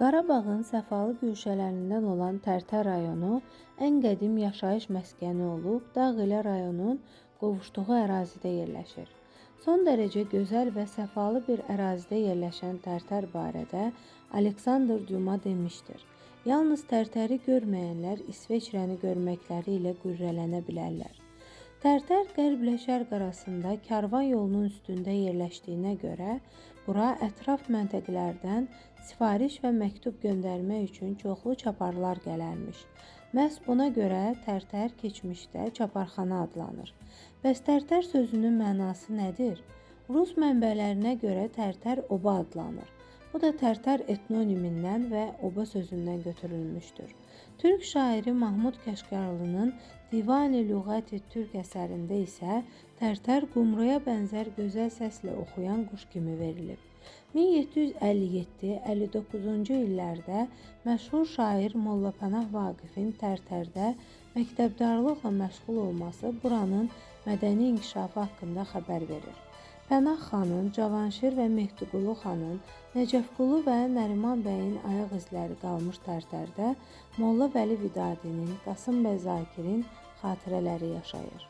Qarabağın səfalı güşələrindən olan Tərtər rayonu ən qədim yaşayış məskəni olub, Dağile rayonun qovuşduğu ərazidə yerləşir. Son dərəcə gözəl və səfalı bir ərazidə yerləşən Tərtər barədə Aleksandr Duma demişdir. Yalnız Tərtəri görməyənlər İsveçrəni görməkləri ilə qürrələnə bilərlər. Tərtər qərblə şərq arasında karvan yolunun üstündə yerləşdiyinə görə bura ətraf məntəqələrdən sifariş və məktub göndərmək üçün çoxlu çaparlar gələrmiş. Məhz buna görə Tərtər keçmişdə çaparxana adlanır. Bəs Tərtər sözünün mənası nədir? Rus mənbələrinə görə Tərtər oba adlanır. Bu da Tərtər etnonimindən və oba sözündən götürülmüşdür. Türk şairi Mahmud Kəşkarlının Divani Lüğati Türk əsərində isə Tərtər qumruya bənzər gözəl səslə oxuyan quş kimi verilib. 1757-59-cu illərdə məşhur şair Molla Pənah Vaqifin Tərtərdə məktəbdarlıqla məşğul olması buranın mədəni inkişafı haqqında xəbər verir. Pənah xanın, Cavanşir və Mehdiqulu xanın, Nəcəfqulu və Nəriman bəyin ayaq izləri qalmış Tərtərdə Molla Vəli Vidadinin, Qasım bəy Zakirin xatirələri yaşayır.